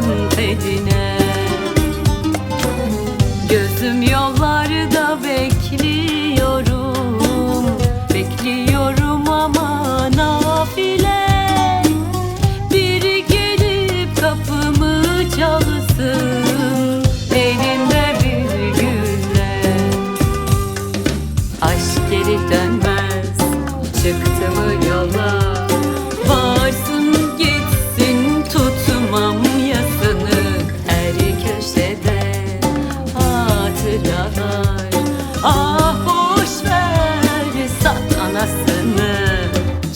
edine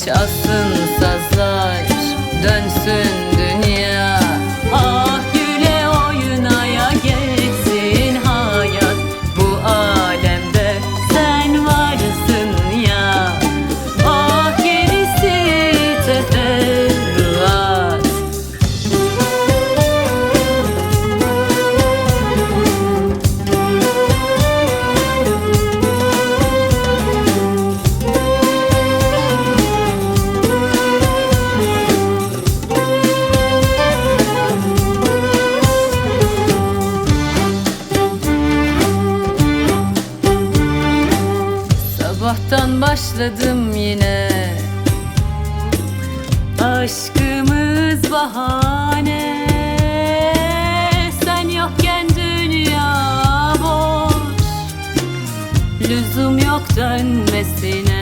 час. sabahtan başladım yine. Aşkımız bahane. Sen yokken dünya boş. Lüzum yok dönmesine.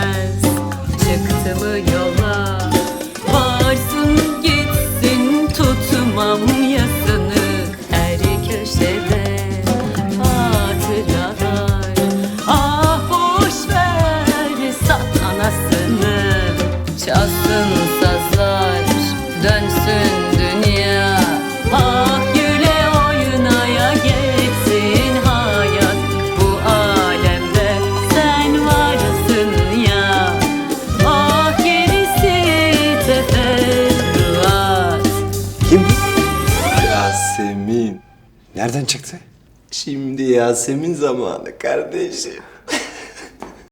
bilmez Çıktı mı yola Varsın gitsin tutmam yasak Nereden çıktı? Şimdi Yasemin zamanı kardeşim.